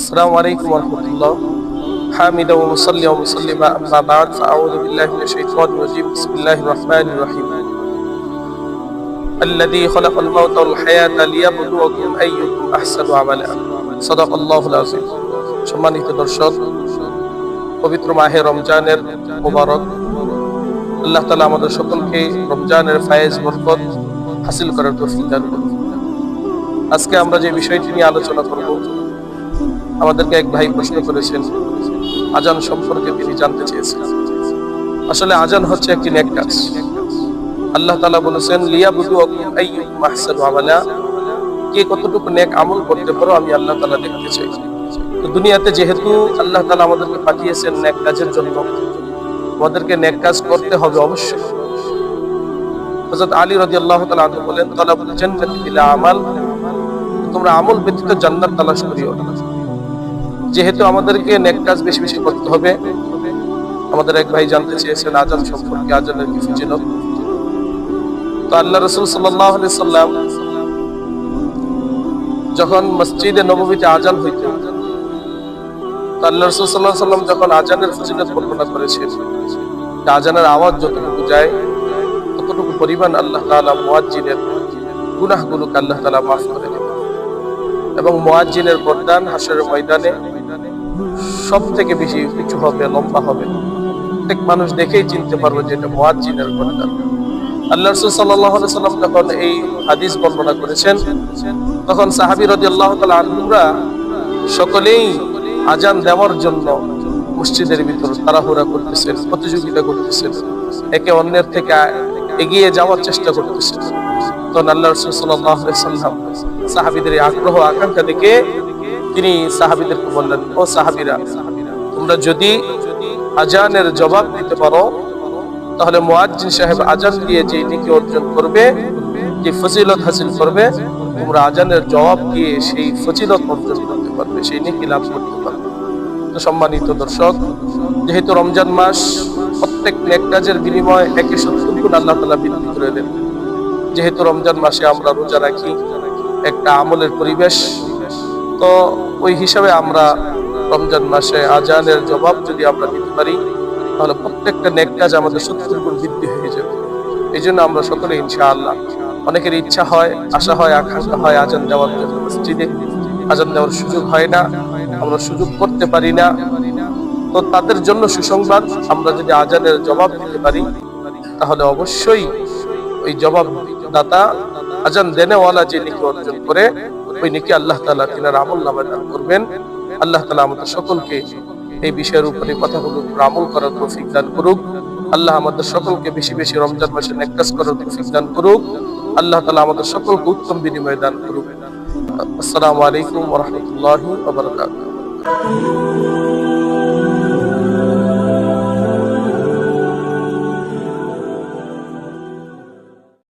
السلام عليكم ورحمة الله حامدا ومصليا ومسلما أما بعد فأعوذ بالله من الشيطان الرجيم بسم الله الرحمن الرحيم الذي خلق الموت والحياة ليبلوكم أيكم أحسن عملا صدق الله العظيم সম্মানিত দর্শক পবিত্র মাহে রমজানের মোবারক আল্লাহ তালা আমাদের সকলকে রমজানের ফায়েজ বরকত হাসিল করার তৌফিক দান করুন আজকে আমরা যে বিষয়টি নিয়ে আলোচনা করব আমাদেরকে এক ভাই প্রশ্ন করেছেন, আজান সম্পর্কে তিনি জানতে চেয়েছেন। আসলে আজান হচ্ছে একটি নেক কাজ। আল্লাহ তালা বলেছেন লিয়াবুদুয়াকুম আইয়ুকুম আহসানু আমালা। কে কতটুকু নেক আমল করতে পারো, আমি আল্লাহ তালা দেখতে চাই। তো দুনিয়াতে যেহেতু আল্লাহ তালা আমাদেরকে পাঠিয়েছেন নেক কাজের জন্য, আমাদেরকে নেক কাজ করতে হবে অবশ্যই। হযরত আলী রাদিয়াল্লাহু তাআলা বলেন, তালাবুল জান্নাতি বিলা আমাল। তোমরা আমল ব্যতীত জান্নাত তালাশ করিও না। যেহেতু আমাদেরকে নেক কাজ বেশি বেশি করতে হবে, আমাদের এক ভাই জানতে চেয়েছেন আজান সম্পর্কে, আজানের কি ফজিলত তো আল্লাহ রসুল সাল্লাম যখন মসজিদে নববীতে আজান হইত, তো আল্লাহ রসুল আলাইহি সাল্লাম যখন আজানের ফজিলত করেছেন আজানের আওয়াজ যতটুকু যায়, ততটুকু পরিমাণ আল্লাহ তাআলা মুয়াজ্জিনের গুনাহগুলোকে আল্লাহ তাআলা মাফ করে এবং মুয়াজ্জিনের বরদান হাসরের ময়দানে সব থেকে বেশি কিছু হবে, লম্বা হবে। প্রত্যেক মানুষ দেখেই চিনতে পারবে যে এটা মুয়াজ্জিনের বরদান আল্লাহ রাসূল আলাইহি সাল্লাম যখন এই হাদিস বর্ণনা করেছেন, তখন তাআলা আনহুরা সকলেই আজান দেওয়ার জন্য মসজিদের ভিতর তাড়াহুড়া করতেছেন, প্রতিযোগিতা করতেছেন, একে অন্যের থেকে এগিয়ে যাওয়ার চেষ্টা করতেছেন। তখন আল্লাহ রাসূল আলাইহি সাল্লাম সাহাবীদের আগ্রহ, আকাঙ্ক্ষা দেখে তিনি সাহাবীদেরকে বললেন, ও সাহাবিরা, তোমরা যদি আজানের জবাব দিতে পারো, তাহলে মুয়াজ্জিন সাহেব আজান দিয়ে যে নেকি অর্জন করবে, যে ফজিলত হাসিল করবে, তোমরা আজানের জবাব দিয়ে সেই ফজিলত অর্জন করতে পারবে, সেই নেকি লাভ করতে পারবে। তো সম্মানিত দর্শক, যেহেতু রমজান মাস, প্রত্যেক নেক কাজের বিনিময়ে একে সত্তর গুণ আল্লাহ তালা বৃদ্ধি করে দেন। যেহেতু রমজান মাসে আমরা রোজা রাখি, একটা আমলের পরিবেশ তো ওই হিসাবে আমরা রমজান মাসে আজানের জবাব যদি আমরা দিতে পারি, তাহলে প্রত্যেকটা নেক কাজ আমাদের সত্তর গুণ বৃদ্ধি হয়ে যাবে। এই জন্য আমরা সকলে ইনশাআল্লাহ অনেকের ইচ্ছা হয়, আশা হয়, আকাঙ্ক্ষা হয় আজান দেওয়ার জন্য মসজিদে। আজান দেওয়ার সুযোগ হয় না, আমরা সুযোগ করতে পারি না। তো তাদের জন্য সুসংবাদ, আমরা যদি আজানের জবাব দিতে পারি, তাহলে অবশ্যই ওই জবাব দাতা আজান দেনেওয়ালা যে নিকে অর্জন করে ওই নেকি আল্লাহ তালা তিনার আমল নামে দান করবেন। আল্লাহ তালা আমাদের সকলকে এই বিষয়ের উপরে কথাগুলো আমল করার তৌফিক দান করুক। আল্লাহ আমাদের সকলকে বেশি বেশি রমজান মাসে নেকাজ করার তৌফিক দান করুক। আল্লাহ তালা আমাদের সকলকে উত্তম বিনিময় দান করুক। আসসালামু আলাইকুম ওয়া আবরকাত